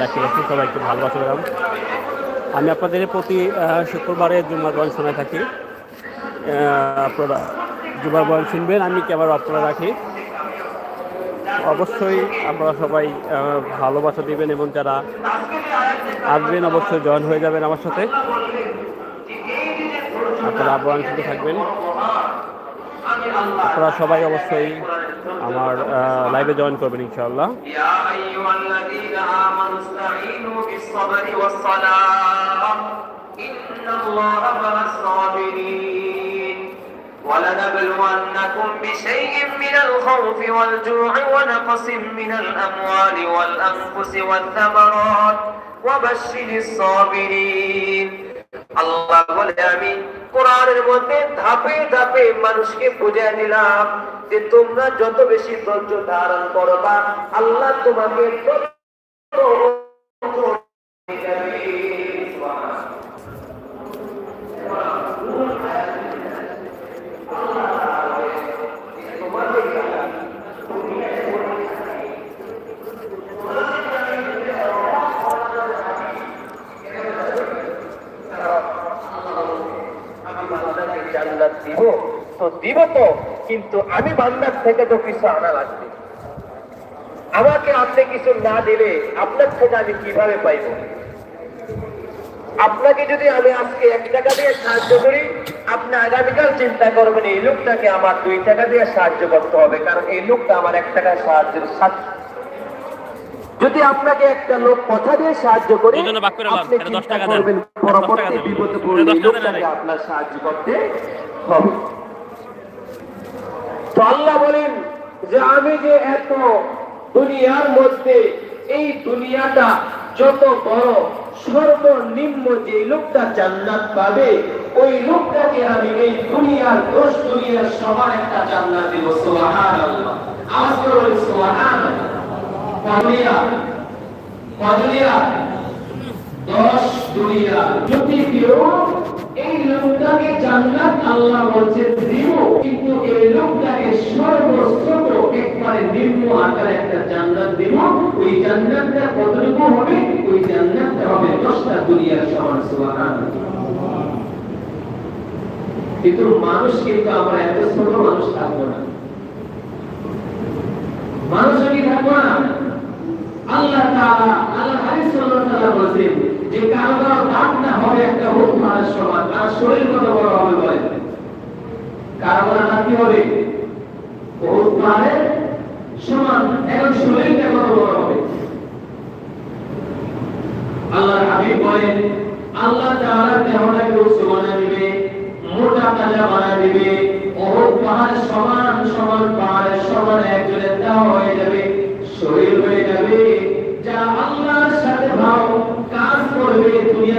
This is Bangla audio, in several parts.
লাখি সবাইকে ভালোবাসা দিলাম আমি আপনাদের প্রতি শুক্রবারে জুমার বয়ন শোনায় থাকি। আপনারা জুমার বয়ন শুনবেন, আমি ক্যামেরা করে রাখি? অবশ্যই আপনারা সবাই ভালোবাসা দিবেন এবং যারা আসবেন অবশ্যই জয়েন হয়ে যাবেন আমার সাথে। আপনারা বয়ান শুনতে থাকবেন। আপনারা সবাই অবশ্যই আমার লাইভে জয়েন করবেন ইনশাআল্লাহ يا أيها الذين آمنوا استعينوا بالصبر والصلاة إن الله مع الصابرين ولنبلونكم بشيء من الخوف والجوع ونقص من الأموال والأنفس والثمرات وبشر الصابرين আল্লাহ বলে, আমি কোরআনের মধ্যে ধাপে ধাপে মানুষকে বুঝিয়ে নিলাম যে তোমরা যত বেশি ধৈর্য ধারণ করবা, আল্লাহ তোমাকে তত আমি বান্দাকে জান্নাত দিব তো দিব তো কিন্তু আমি বান্দার থেকে তো কিছু আনা লাগবে আমাকে আপনি কিছু না দিলে আপনার থেকে আমি কীভাবে পাইব আপনাকে যদি আমি আজকে এক টাকা দিয়ে সাহায্য করি আপনি আগামীকাল চিন্তা করবেন এই লোকটাকে আমার দুই টাকা দিয়ে সাহায্য করতে হবে কারণ এই লোকটা আমার এক টাকা সাহায্যের সাথে যদি আপনাকে একটা লোক কথা দিয়ে সাহায্য করে। আপনি চিন্তা করবেন পরবর্তী। বিপদে পড়লে। লোকটাকে আপনার সাহায্য করতে হবে তো আল্লাহ বলেন যে আমি যে এত দুনিয়ার মধ্যে এই দুনিয়াটা যত বড়, সর্বনিম্ন যে লোকটা জান্নাত পাবে, ওই লোকটাকে আমি এই দুনিয়ার দোষ দুনিয়ার সবার একটা জান্নাত দেব। সুবহানাল্লাহ। আওয়াজ করে বলি সুবহানাল্লাহ। কদলিয়া। কদলিয়া। দশ দুনিয়া। যদি কেউ এই লোকটাকে জান্নাত আল্লাহ বলছেন দিব, কিন্তু এই লোকটাকে সর্বশ্রম একবারে নিম্ন আকারে একটা জান্নাত দিব, ওই জান্নাতটা কতটুকু হবে? ওই জান্নাতটা হবে দশটা দুনিয়ার সমান, সুবহানাল্লাহ। কিন্তু মানুষ কিন্তু আমরা এত ছোট মানুষ থাকব না। মানুষ কি থাকব না, আল্লাহ তাআলা, আল্লাহ হাদিস সাল্লাল্লাহু তাআলা বলেছেন যে কারও কারও দাঁত না হবে একটা হুট মারার সমান, তার শরীর কত বড় হবে বলে কি হবে? মারের সমান, এখন শরীরটা কত বড় হবে? আল্লাহ বলেন, আল্লাহ তাআলা দেহটাকে বানায় দিবে, মোটা তাজা বানায় দিবে ওহদ পাহাড় সমান সমান পাহাড়ের সমান একজনের দেহ হয়ে যাবে, শরীর হয়ে যাবে, যা আল্লাহর সাথে ভাব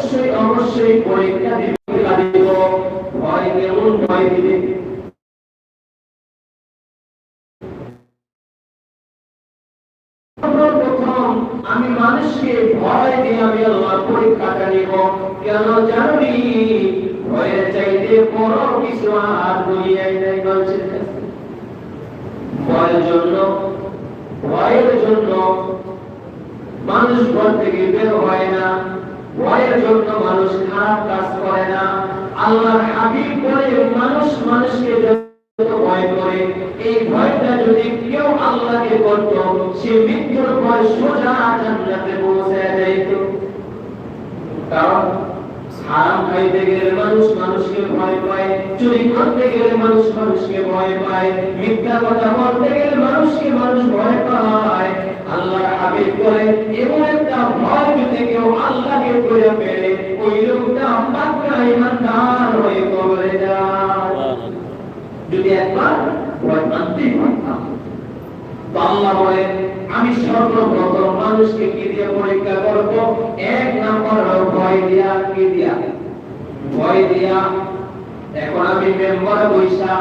অবশ্যই অবশ্যই পরীক্ষা দিব দিব ভয় কেমন ভয় দিবে আমি মানুষকে ভয় দিয়ে আমি আল্লাহ পরীক্ষাটা নিব। কেন জানি? ভয়ের চাইতে বড় কিছু আর দুনিয়ায় নাই মানুষের ভয়ের জন্য ভয়ের জন্য মানুষ ঘর থেকে বের হয় না। ভয়ের জন্য মানুষ খারাপ কাজ করে না। আল্লাহর হাবিব বলে মানুষ মানুষকে ভয় করে, এই ভয়টা যদি কেউ আল্লাহকে করত, সে মৃত্যুর ভয় সোজা জান্নাতে পৌঁছে যাইত কারণ হারাম খাইতে গেলে মানুষ মানুষকে ভয় পায়, চুরি করতে গেলে মানুষ মানুষকে ভয় পায়, মিথ্যা কথা বলতে গেলে মানুষকে মানুষ ভয় পায়। আল্লাহ করে ভয় কেউ যদি আমি সর্বপ্রথম মানুষকে কি দিয়ে পরীক্ষা করব? এক নাম্বার ভয় দিয়া, কি দিয়া? ভয় দিয়া, এখন আমি মেম্বার বৈশা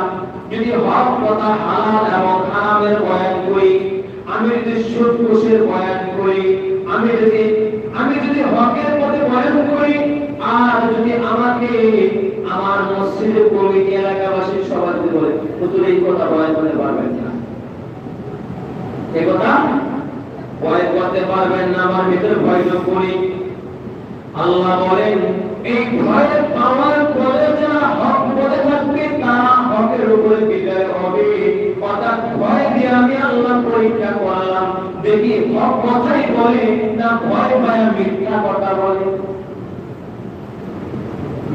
যদি হক কথা হালাল এবং হারামের বয়ান করি আমি যদি সুদ ঘুষের বয়ান করি, আমি যদি আমি যদি হকের পথে বয়ান করি, আর যদি আমাকে আমার মসজিদের কমিটি এলাকাবাসীর সভাপতি বলে, হুজুর, এই কথা বয়ান করতে পারবেন না। এ কথা ভয় করতে পারবেন না, আমার ভিতরে ভয় যোগ করি। আল্লাহ বলেন, এই ভয় পাওয়ার পরে যারা হক উপরে বিজয় হবে ভয় দিয়ে আমি আল্লাহ পরীক্ষা দেখি হক কথাই বলে না ভয় পায়, মিথ্যা কথা বলে।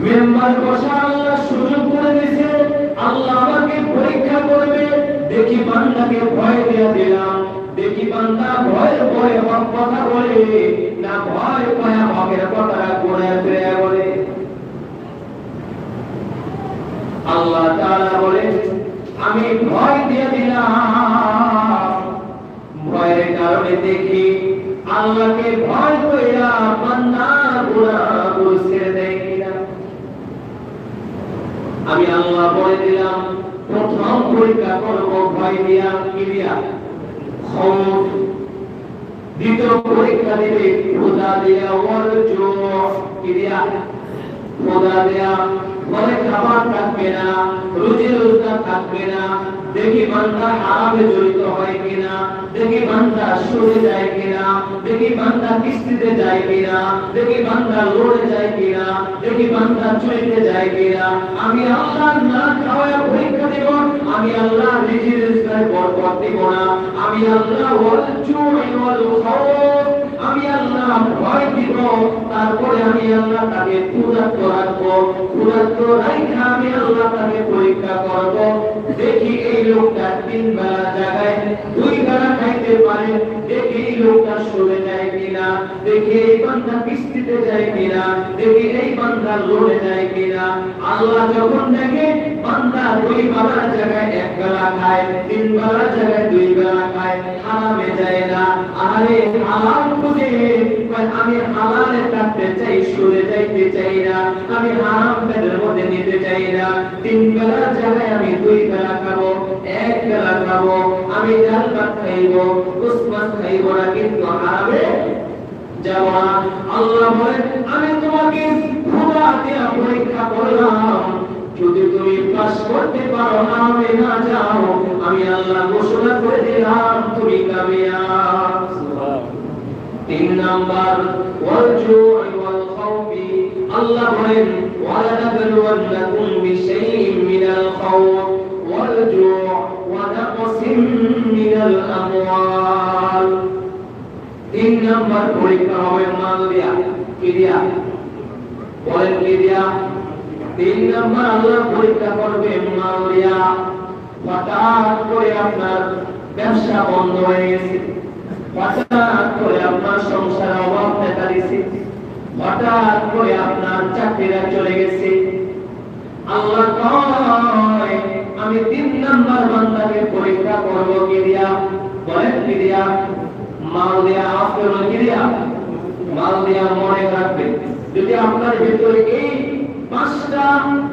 মেম্বার আল্লাহ সুযোগ করে আল্লাহ আমাকে পরীক্ষা করবে। দেখি বান্দাকে ভয় দিয়ে দিলাম। দেখি বান্দা ভয় ভয় হক কথা বলে, না ভয় পায়, হকের কথা বলে। আল্লাহ বলে আমি ভয় দিয়ে দিলাম। ভয়ের কারণে দেখি আল্লাহকে ভয় কইরা আমি আল্লাহ বলে দিলাম, প্রথম পরীক্ষা করব ভয় দিয়া কি দিয়া? খৌফ দ্বিতীয় পরীক্ষা দিবে খোদা দিয়া ওয়াল জো খোদা দিয়া ঘরে খাবার থাকবে না, রুজি রোজগার থাকবে না, দেখি বান্দা হারামে জড়িত হয় কিনা, দেখি বান্দা সরে যায় কিনা, দেখি বান্দা কিস্তিতে যায় কিনা, দেখি বান্দা লড়ে যায় কিনা, দেখি বান্দা চুরিতে যায় কিনা। আমি আল্লাহ না খাওয়ায় পরীক্ষা দেব, আমি আল্লাহ রিজকার বরকত দেব না। আমি আল্লাহ ওয়াল জুই ওয়াল খাউফ আমি আল্লাহ ভয় দিব, তারপরে আমি আল্লাহ তাকে ক্ষুধার্ত রাখব। ক্ষুধার্ত রাখা আমি আল্লাহ তাকে পরীক্ষা করব। দেখি এই লোকটা তিন বেলা জায়গায় দুই বেলা খাইতে পারে। দেখি এই লোকটা সরে যায় কিনা। দেখি এই বান্দা কিস্তিতে যায় কিনা। দেখি এই বান্দা লড়ে যায় কিনা। আল্লাহ যখন দেখে বান্দা দুই বেলার জায়গায় এক বেলা খায়, তিন বেলার জায়গায় দুই বেলা খায়, হারামে যায় না। আরে হালাল খুঁজে আমি হালালে কাটতে চাই, সরে যাইতে চাই না। আমি হারাম পেটের মধ্যে নিতে চাই না। তিন বেলার জায়গায় আমি দুই বেলা খাব, এক বেলা খাব। আমি ডাল ভাত খাইবো কুসমাস খাইবো না, কিন্তু হারামে যাব আল্লাহ বলেন, আমি তোমাকে খোদা দিয়া পরীক্ষা করলাম। যদি তুমি পাস করতে পারো না আমি না যাও আমি আল্লাহ ঘোষণা করে দিলাম তুমি কামিয়াব। তিন নাম্বার ওয়াল জুই ওয়াল খাউফি। আল্লাহ বলেন ওয়ালানাবলুওয়ান্নাকুম বিশাইইন মিনাল খাউফ ওয়াল ওয়া নাকসিম মিনাল আমওয়াল। তিন নাম্বার পরীক্ষা হবে মাল দিয়া কি দিয়া বলেন কি দিয়া তিন নাম্বার আল্লাহ পরীক্ষা করবে মাল দিয়া হঠাৎ করে আপনার ব্যবসা বন্ধ হয়ে গেছে। হঠাৎ করে আপনার সংসারে অভাব দেখা দিছে। হঠাৎ করে আপনার চাকরিরা চলে গেছে। আল্লাহ আমি তিন নাম্বার বান্দাকে পরীক্ষা করব কি দিয়া? বলেন কি দিয়া? মাল দিয়া আপনার কি মাল দিয়া মনে রাখবেন যদি আপনার ভিতরে এই পাঁচটা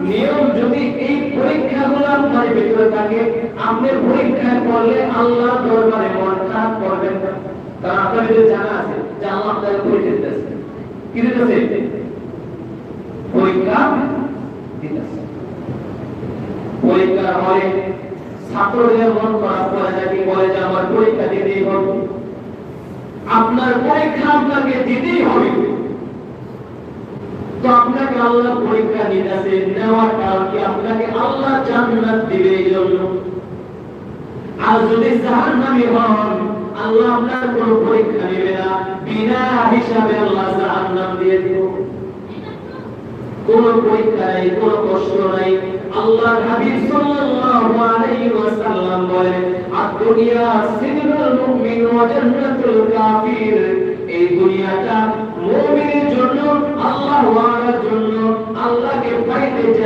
নিয়ম যদি এই পরীক্ষাগুলো আপনার ভিতরে থাকে আপনি পরীক্ষায় পড়লে আল্লাহ দরবারে মন খারাপ করবেন না। আপনার জানা আছে যে আল্লাহ আপনাকে পরীক্ষা দিতেছে। কি দিতেছে? পরীক্ষা দিতেছে। পরীক্ষার হলে ছাত্রদের মন খারাপ করে নাকি বলে যে আমার পরীক্ষা দিতেই হবে? আপনার পরীক্ষা আপনাকে দিতেই হবে। তো আপনাকে আল্লাহ পরীক্ষা নিতেছে নেওয়ার কি আপনাকে আল্লাহ জান্নাত দিবে এই জন্য আর যদি জাহান্নামী হন, আল্লাহ আপনার কোনো পরীক্ষা নেবে না, বিনা হিসাবে আল্লাহ জাহান্নাম দিয়ে দিব। কোন পরীক্ষা নাই, কোন কষ্ট নাই। আল্লাহ হাবিব সাল্লাল্লাহু আলাইহি ওয়াসাল্লাম বলেন, আদ-দুনিয়া মুমিন ওয়া জান্নাতুল কাফির। এই দুনিয়াটা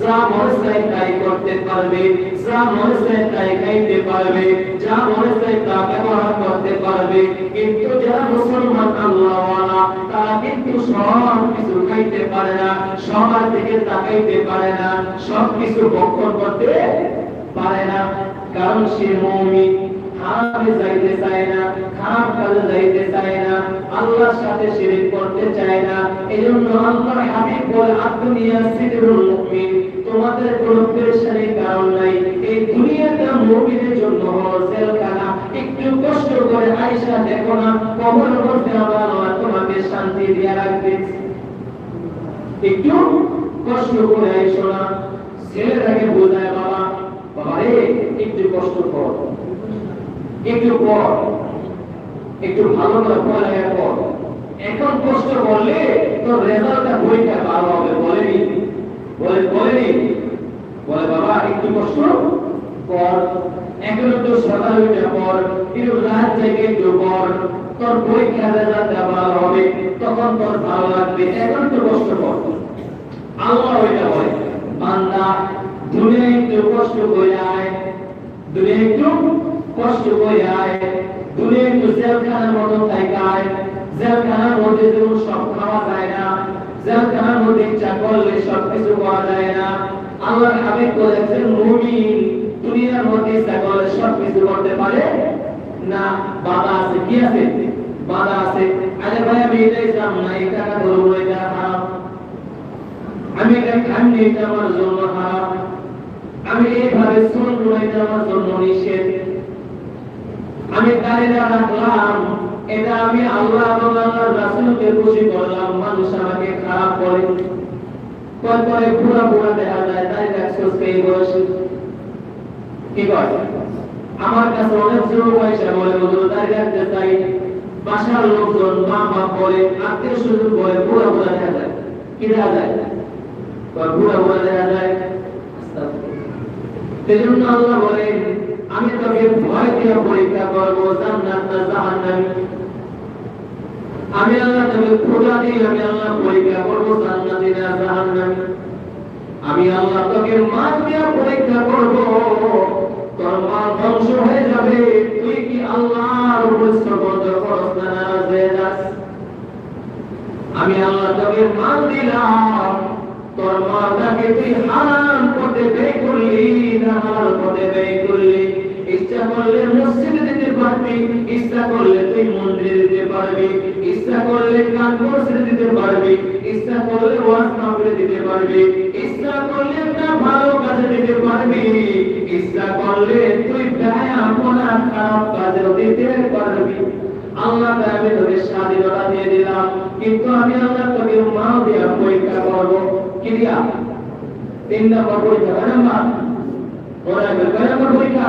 যা মনে চায় তাই করতে পারবে যা মনে তাই খাইতে পারবে, যা মনে তা ব্যবহার করতে পারবে। কিন্তু যারা মুসলমান আল্লাহওয়ালা, তারা কিন্তু সব কিছু খাইতে পারে না, সবার দিকে তাকাইতে পারে না, সব কিছু ভক্ষণ করতে পারে না। কারণ সে মুমিন। হারামে যাইতে চায় না, খারাপ কাজে যাইতে চায় না, আল্লাহর সাথে শিরিক করতে চায় না, এজন্য আল্লাহর হাবিব বলে আদ-দুনিয়া সিদরুল মুমিন। তোমাদের কোনো পেরেশানির কারণ নাই। এই দুনিয়াটা মুমিনের জন্য জেলখানা। একটু কষ্ট করে আয়েশা দেখো না মধ্যে আবার আল্লাহ তোমাকে শান্তি দিয়ে রাখবে একটু কষ্ট করে না। ছেলেটাকে বোঝায় বাবা বাবা রে একটু কষ্ট কর একটু পর একটু ভালো পড়ালেখা কর এখন কষ্ট করলে তোর রেজাল্টটা পরীক্ষা ভালো হবে, বলেনি। বলে বলেনি। বলে, বাবা, একটু কষ্ট কর। এখন একটু সকালে উঠে পর একটু রাত জেগে একটু পর তোর পরীক্ষা রেজাল্টটা ভালো হবে, তখন তোর ভালো লাগবে। এখন একটু কষ্ট কর। আল্লাহ ওইটা বলে, বান্দা দুনিয়া একটু কষ্ট করে আয়। দুনিয়া একটু কষ্ট করে আয় দুনিয়া একটু জেলখানার মতো থাকায় জেলখানার মধ্যে যেমন সব খাওয়া যায় না, জেলখানার মধ্যে ইচ্ছা করলে সব কিছু পাওয়া যায় না। আল্লাহর হাবিব বলেছেন, মুমিন দুনিয়ার মধ্যে ইচ্ছা করলে সব কিছু করতে পারে না। বাধা আছে, কি আছে? বাধা আছে। আরে ভাই, আমি এটাই চাম না, এই টাকা ধরবো এটা হারাম আমি এটা খাইনি, এটা আমার জন্য হারাম আমি এইভাবে শুনব এটা আমার জন্য নিষেধ। আমি দাঁড়িয়ে রাখলাম এটা আমি আল্লাহ আল্লাহর রাসূলকে খুশি করলাম, মানুষ আমাকে খারাপ বলে। তারপরে পুরা পুরা দেখা যায় তাই একশো সেই বয়সে কি করে আমার কাছে অনেক যুব পয়সা বলে বন্ধু দাঁড়িয়ে রাখতে চাই বাসার লোকজন মা বাপ বলে, আত্মীয় স্বজন বলে, পুরা পুরা দেখা যায়। কি দেখা যায়? পুরা পুরা দেখা যায়? সেজন্য আল্লাহ বলেন আমি তোকে ভয় দিয়ে পরীক্ষা করব আমি আল্লাহ তোকে খোদা দিয়ে আমি আল্লাহ পরীক্ষা করব আমি আল্লাহ তোকে মাছ দিয়ে পরীক্ষা করব, তোর মা ধ্বংস হয়ে যাবে। তুই কি আল্লাহর আমি আল্লাহ তোকে মান দিলাম, তোর মাটাকে তুই হারাম করতে ব্যয় করলি না হালাল করতে ব্যয় করলি। ইচ্ছা করলে মসজিদে দিতে পারবি, ইচ্ছা করলে তুই মন্দিরে দিতে পারবি, ইচ্ছা করলে গান মসজিদে দিতে পারবি, ইচ্ছা করলে ওয়াজ মাহফিলে দিতে পারবি, ইচ্ছা করলে একটা ভালো কাজে দিতে পারবি, ইচ্ছা করলে তুই ব্যায়াম করা খারাপ কাজেও দিতে পারবি। আল্লাহ আমি তোকে স্বাধীনতা দিয়ে দিলাম, কিন্তু আমি আল্লাহ তোকে মা দিয়া পরীক্ষা করব। কি দিয়া তিন নম্বর পরীক্ষা নাম্বার? ওরা পরীক্ষা?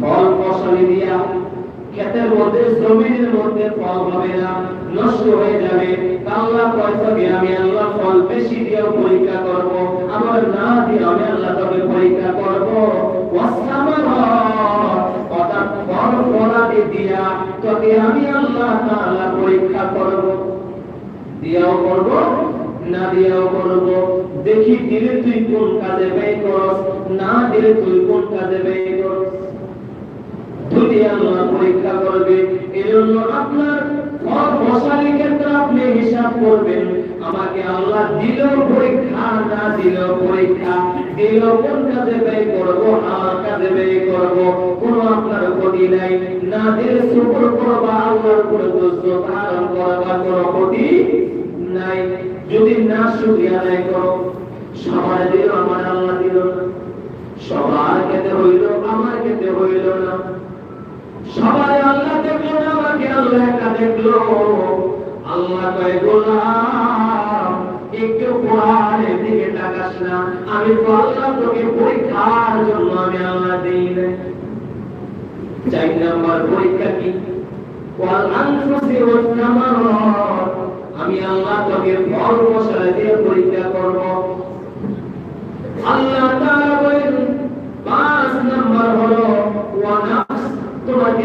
ফল ফসলে দিয়া ক্ষেতের মধ্যে জমিনের মধ্যে ফল হবে না, নষ্ট হয়ে যাবে। আল্লাহ পয়সাকে আমি আল্লাহ ফল বেশি দিয়ে পরীক্ষা করব। আমার না দিয়ে আমি আল্লাহ তোকে পরীক্ষা করব। অর্থাৎ ফল ফলাদি দিয়া তোকে আমি আল্লাহ তাআলা পরীক্ষা করব। দিয়াও করব, না দিয়াও করব। দেখি দিলে তুই কোন কাজে ব্যয় করস, না দিলে তুই কোন কাজে ব্যয় করস। যদি না শুকরিয়া আদায় করো, সবার দিল আমার আল্লাহ দিল সবার খেতে হইল, আমার খেতে হইল না। সবাই আল্লাহ দেখল, আমাকে আল্লাহ একা দেখল। আল্লাহ কয়, গোলাম, একটু কোরআনের দিকে তাকাস না। আমি তো আল্লাহ তোকে পরীক্ষার জন্য আমি আল্লাহ দিই চার নাম্বার পরীক্ষা কি? ওয়াল আনফুসি সামারাত। আমি আল্লাহ তোকে ফসল দিয়ে পরীক্ষা করব। আল্লাহ তাআলা বলেন পাঁচ নাম্বার হলো ওয়া নাফস তোমাকে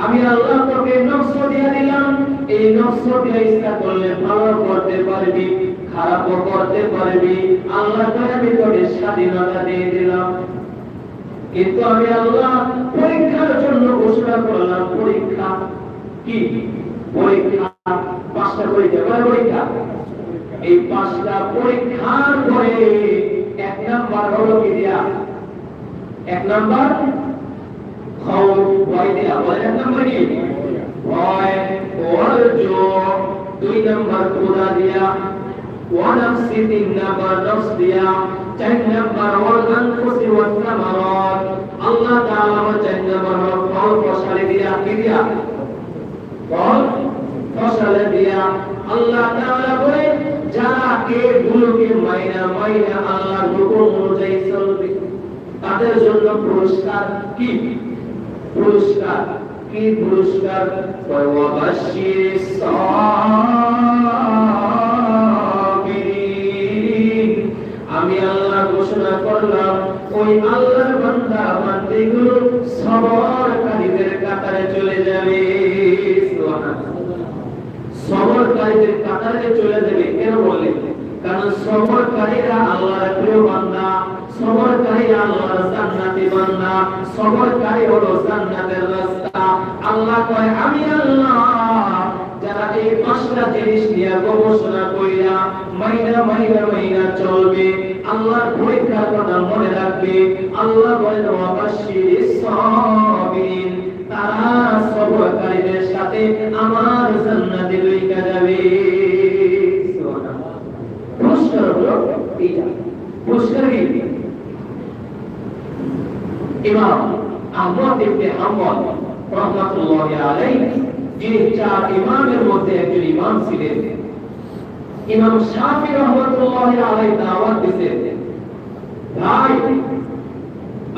আমি আল্লাহ তোকে নকশ দিয়ে দিলাম। এই নকশ দিয়ে ইচ্ছা করলে ভালো করতে পারবি, খারাপও করতে পারবি। আল্লাহ আমি তোকে স্বাধীনতা দিয়ে দিলাম। কিন্তু আমি আল্লাহ পরীক্ষার জন্য ঘোষণা করলাম, পরীক্ষা কি? পরীক্ষা পাঁচটা পরীক্ষা। কয় পরীক্ষা? এই পাঁচটা পরীক্ষার পরে এক নাম্বার হলো কি দিয়া? এক নাম্বার খাও ভয় দেয়া বলে এক নাম্বার কি ভয় অর্জ দুই নাম্বার খোদা দিয়া ونفس তিন নাম্বার নফস দিয়া চার নাম্বার ওয়াল আনফুসি ওয়াস সামারাত আল্লাহ তাআলা আমার চার নাম্বার হলো ফল ফসলে দিয়া কি দিয়া ফল ফসলে দিয়া আল্লাহ তাআলা বলে যারা কে গুলোকে মাইনা মাইনা আল্লাহর হুকুম অনুযায়ী চলবে তাদের জন্য পুরস্কার কি পুরস্কার? কি পুরস্কার? আমি আল্লাহ ঘোষণা করলাম, ওই আল্লাহর বান্দা বান্দিগুলো সবরকারীদের কাতারে চলে যাবে। সবরকারীদের কাতারে চলে যাবে কেন বললেন? কারণ সবরকারীরা আল্লাহর প্রিয় বান্দা। সবরকারীরা আল্লাহর জান্নাতি বান্দা। সবরকারী হলো জান্নাতের রাস্তা। আল্লাহ কয়, আমি আল্লাহ। যারা এই পাঁচটা জিনিস নিয়ে গবেষণা কইরা মাইনা মাইনা মাইনা চলবে, আল্লাহর পরীক্ষার কথা মনে রাখবে। আল্লাহ বলেন ওয়াবাশশিরিস সাবিরিন তারা সবরকারীদের সাথে আমার লইকা যাবে। হলো কি? ইমাম আহমদ ইবনে হাম্বল রাহমাতুল্লাহি আলাইহি যিনি চার ইমামের মধ্যে একজন ইমাম ছিলেন। ইমাম শাফি রহমতুল্লাহি আলাইহি দাওয়াত দিতেন ভাই,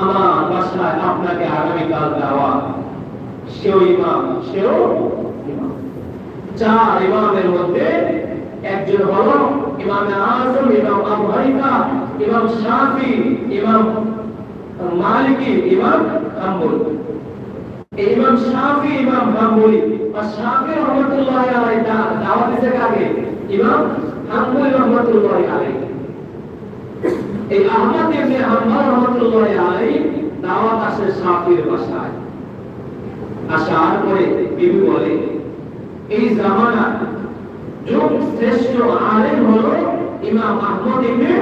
আমার বাসায় আপনাকে আগামীকাল দাওয়াত সেও ইমাম, সেও চার ইমামের মধ্যে একজন হলো ইমাম আজম, ইমাম আবু হানিফা, ইমাম শাফি, ইমাম মালিকি ইমাম হাম্বল। ইমাম শাফি, ইমাম হাম্বলি আর শাফি রহমতুল্লাহ আলাইহি দাওয়াত দিতে কাকে? ইমাম হাম্বলি রহমতুল্লাহ আলাইহি। এই আহমদ ইবনে হাম্বল রহমতুল্লাহ আলাইহি দাওয়াত আসে শাফির বাসায়। আসার পরে বিবি বলে, এই জামানা যুগ শ্রেষ্ঠ আলেম হলো ইমাম আহমদ ইবনে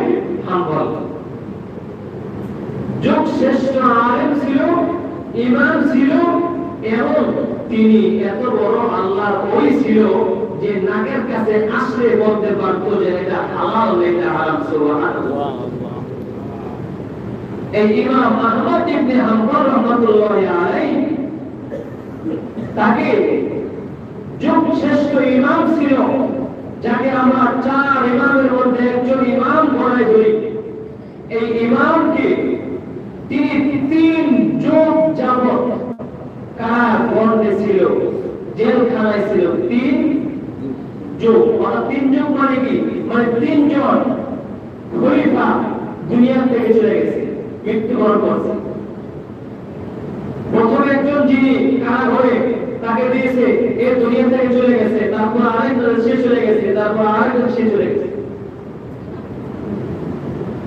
হাম্বল। যুগ শ্রেষ্ঠ আলেম ছিল ইমাম ছিল, এবং তিনি এত বড় আল্লাহর ওই ছিল যে নাকের কাছে আসলে বলতে পারতো যে এটা হালাল এটা হারাম, সুবহানাল্লাহ। এই ইমাম আহমদ ইবনে হাম্বল রাহমাতুল্লাহি আলাইহি তাকে যুগ শ্রেষ্ঠ ইমাম ছিল, যাকে আমরা চার ইমামের মধ্যে একজন ইমাম বলে ধরি তিন যুগ যাব কার বর্ণে ছিল? জেলখানায় ছিল। তিন যুগ। মানে তিন যুগ মানে কি? মানে তিনজন খলিফা দুনিয়া থেকে চলে গেছে, মৃত্যুবরণ করছে। প্রথম একজন যিনি কারাঘরে তাকে দিয়েছে, এ দুনিয়া থেকে চলে গেছে। তারপর আরেকজন সে চলে গেছে, তারপর আরেকজন সে চলে গেছে।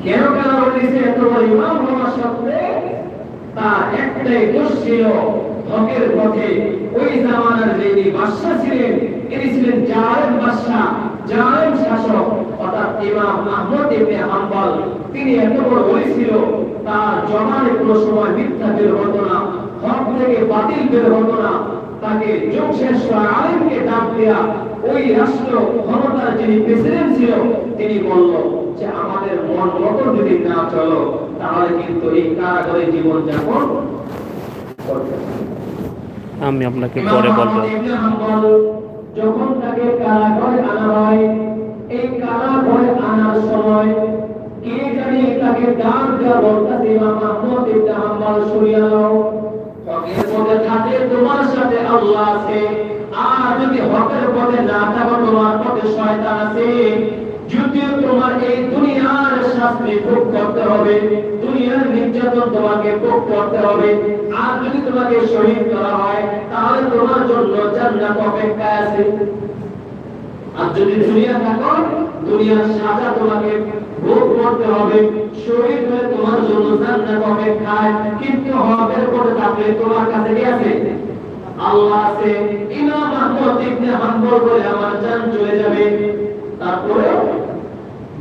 কেন কারাঘর বলেছে এত বড় ইমাম হওয়ার সত্ত্বে তার একটাই দোষ ছিল হকের পথে। ওই জামানার যিনি বাদশা ছিলেন ইনি ছিলেন জালেম বাদশা জালেম শাসক। অর্থাৎ ইমাম আহমদ ইবনে হাম্বল, তিনি এত বড় ওলি তার জমানে কোনো সময় মিথ্যা বের হতো না, হক থেকে বাতিল বের হতো না। তাকে যোগ শেষ আলেমকে ডাক দেয়া ওই রাষ্ট্র ক্ষমতার যিনি প্রেসিডেন্ট ছিল, তিনি বলল যে, আমাদের মন মতো যদি না চলো তাহলে কিন্তু এই কারাগারে জীবন যাপন করতে আমি আপনাকে পরে বলব। যখন তাকে কারাগারে আনা হয় এই কারাগারে আনার সময় কে জানি তাকে ডাক দেওয়া বলতেছে ইমাম আহমদ ইবনে নাও। হকের পথে থাকে তোমার সাথে আল্লাহ আছে। আর যদি হকের পথে না থাকো তোমার পথে শয়তান আছে যদিও তোমার এই দুনিয়ার তোমার জন্য জান্নাত অপেক্ষায় আছে। হবে। পথে থাকলে তোমার কাছে কি আছে? আল্লাহ আছে। ইমাম আহমদ ইবনে হাম্বল বলে আমার জান চলে যাবে। তারপরে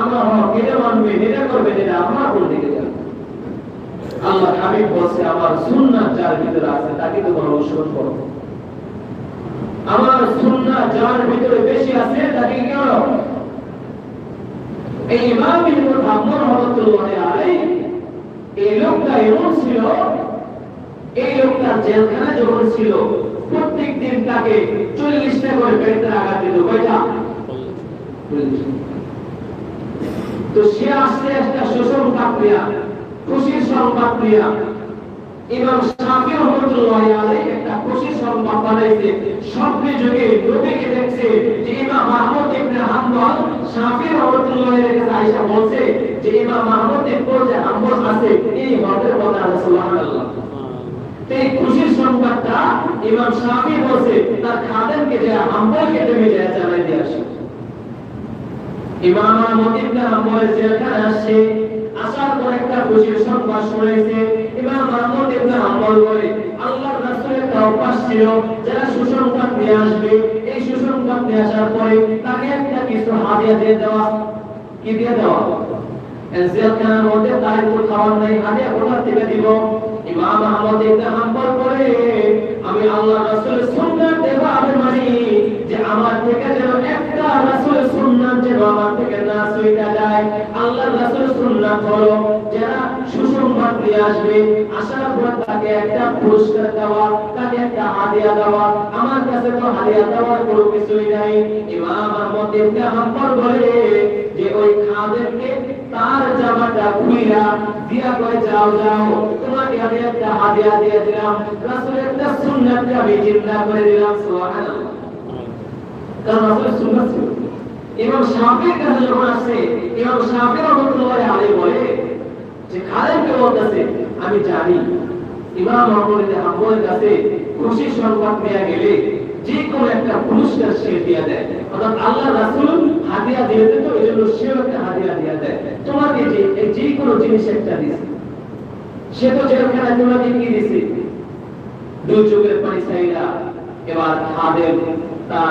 আমার হক এটা মানবে এটা করবে এটা আমার কোন দিকে যাবে। আল্লাহ হাবিব বলছে, আমার সুন্নাত যার ভিতরে আছে, তাকে তো অনুসরণ করো আমার সুন্নাত যার ভিতরে বেশি আছে, তাকে কি করো এই ইমাম ইবনে মুহাম্মদ রহমাতুল্লাহ আলাইহি, এই লোকটা এমন ছিল, এই লোকটা জেলখানা যখন ছিল প্রত্যেক দিন তাকে চল্লিশটা করে পেটের আঘাত দিত। কয়টা? তো সে আস্তে আস্তে শোষণ কাপড়িয়া খুশির সংবাদ দিয়া ইমাম শাফি রহমতুল্লাহ আলাইহি একটা খুশির সংবাদ বানাইছে। স্বপ্নে যুগে নবীকে দেখছে যে ইমাম আহমদ ইবনে হাম্বল শাফি রহমতুল্লাহ আলাইহি কাছে আয়েশা বলছে যে ইমাম আহমদ ইবনে যে হাম্বল আছে, এই হটের কথা সুবহানাল্লাহ। এই খুশির সংবাদটা ইমাম শাফি বলছে, তার খাদেমকে যে হাম্বলকে তুমি জানাই দিয়ে আসো। ইমাম আসছে, আসার পর একটা সংবাদ শুনেছে ইমাম বলে, আল্লাহর রাসূলের ছিল, যারা সুসংবাদ নিয়ে আসবে, এই সুসংবাদ নিয়ে আসার পরে তাকে একটা কিছু হাদিয়া দিয়ে দেওয়া, কি দিয়ে দেওয়া? দিব? আমি আল্লাহ রাসূলের দেবা আমি মানি যে আমার থেকে যেন একটা রাসূলের সুন্নাত যেন আমার থেকে না সইটা যায়। আল্লাহ রাসূলের সুন্নাত হলো যারা সুসংবাদ নিয়ে আসবে আসার পর তাকে একটা পুরস্কার দেওয়া, তাকে একটা হাদিয়া দেওয়া। আমার কাছে তো হাদিয়া দেওয়ার কোনো কিছুই নাই। ইমাম আহমদ ইবনে বলে যে ওই খাদেরকে তার জামাটা খুইরা দিয়া কয়, যাও যাও, তোমাকে আমি একটা হাদিয়া দিয়ে দিলাম। রাসূলের একটা সুন্নাতকে আমি জিন্দা করে দিলাম, সুবহানাল্লাহ। কারণ সুন্নাত ছিল ইমাম শাফির কাছে যখন আসে, ইমাম বলে যে আমি জানি, ইমাম আহমদ হাম্বলের কাছে খুশি সংবাদ নিয়ে গেলে যে কোনো একটা পুরস্কার সে দিয়ে দেয়। অর্থাৎ আল্লাহ রাসূল হাদিয়া দিয়ে দিত এই জন্য সেও একটা হাদিয়া দিয়ে দেয়। তোমাকে যে যে কোনো জিনিস একটা দিছে, সে তো জেলখানা তোমাকে কি দিছে? দুই চোখের পানি এবার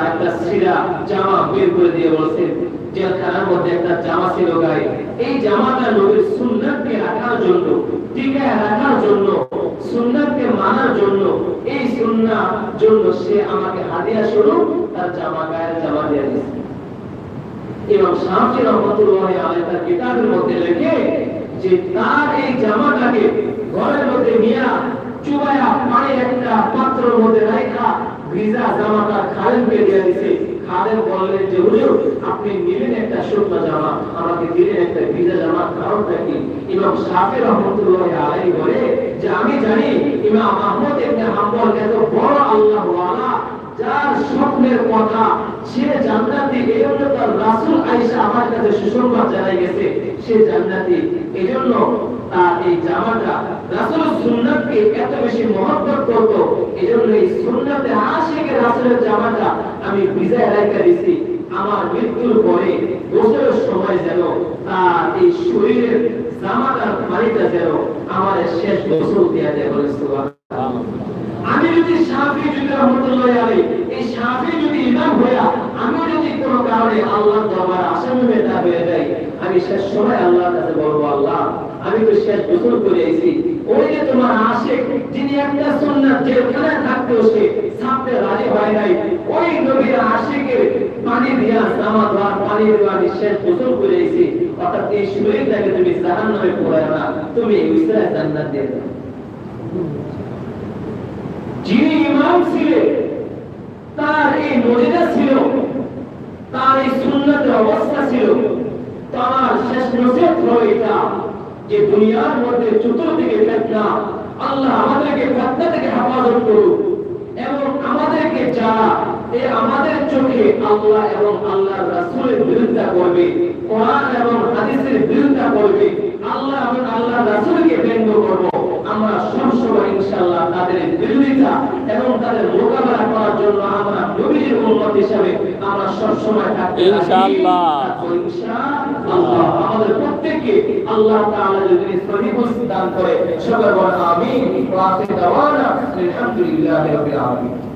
একটা সিরা জামা বের করে দিয়ে বলছে জেলখানার মধ্যে একটা জামা ছিল গায়ে। এই জামাটা নবীর সুন্নাতকে রাখার জন্য রাখার জন্য, সুন্নাতকে মানার জন্য, এই সুন্নাহ জন্য সে আমাকে হাদিয়া তার জামা গায়ের জামা দিয়ে তার কিতাবের মধ্যে লেখে যে তার এই জামাটাকে ঘরের মধ্যে নিয়া চুবায়া পানি একটা পাত্রের মধ্যে রাখা ভিজা জামাটা আপনি নিলেন একটা শুকনো আমাকে দিলেন একটা ভিজা জামা। কারণটা কি? ইমাম শাফি রহমতুল্লাহ আলাই বলে যে, আমি জানি ইমাম আহমদ ইবনে হাম্বল এত বড় আল্লাহ যার স্বপ্নের কথা, সে জান্নাতি, এই তার রাসূল আয়েশা আমার কাছে সুসংবাদ জানাই গেছে। সে জান্নাতি, এই তার এই জামাটা রাসূল সুন্নাতকে এত বেশি মহব্বত করত। এই এই সুন্নাতে আশিকের রাসূলের জামাটা আমি ভিজায় রাখা দিছি। আমার মৃত্যুর পরে গোসলের সময় যেন তার এই শরীরের জামাটার পানিটা যেন আমার শেষ গোসল দেওয়া যায় বলে সুবহানাল্লাহ। আমি যদি শাফি, যদি রহমতুল্লাহ আলাইহি, এই শাফি যদি ইমাম হইয়া, আমি যদি কোনো কারণে আল্লাহর দরবারে আসামি হয়ে না হয়ে যাই, আমি শেষ সময় আল্লাহর কাছে বলব, আল্লাহ, আমি তো শেষ গোসল করে আইছি। ওই যে তোমার আশিক, যিনি একটা সুন্নাত জেলখানায় থাকতেও সে ছাপতে রাজি হয় নাই, ওই নবীর আশিকের পানি দিয়া জামা ধোয়ার পানি দেওয়া শেষ গোসল করে আইছি। অর্থাৎ এই শরীরটাকে তুমি জাহান্নামে পোড়ায় না, তুমি ইসরায়েল জান্নাত দিয়ে দাও। ছিলেন তার এই মর্যাদা ছিল, তার এই সুন্নতের অবস্থা ছিল। তার শেষ নসিহত হলো এটা যে দুনিয়ার মধ্যে চতুর্দিকে ফেতনা, আল্লাহ আমাদেরকে ফেতনা থেকে হেফাজত করুক এবং আমাদেরকে যারা এ আমাদের চোখে আল্লাহ এবং আল্লাহর রাসূলের বিরুদ্ধে করবে, কোরআন এবং হাদিসের বিরুদ্ধে করবে, আল্লাহ এবং আল্লাহর রাসূলকে ব্যঙ্গ করব। আমরা সবসময় ইনশাআল্লাহ তাদের বিরোধিতা এবং তাদের মোকাবেলা করার জন্য আমরা নবীর উম্মত হিসাবে আমরা সবসময় থাকতে ইনশাআল্লাহ। ইনশাআল্লাহ। আমাদের প্রত্যেককে আল্লাহ তাআলা যদি সহি দান করে সবাই বলেন আমিন ওয়া আখির দাওয়ানা আলহামদুলিল্লাহি রাব্বিল আলামিন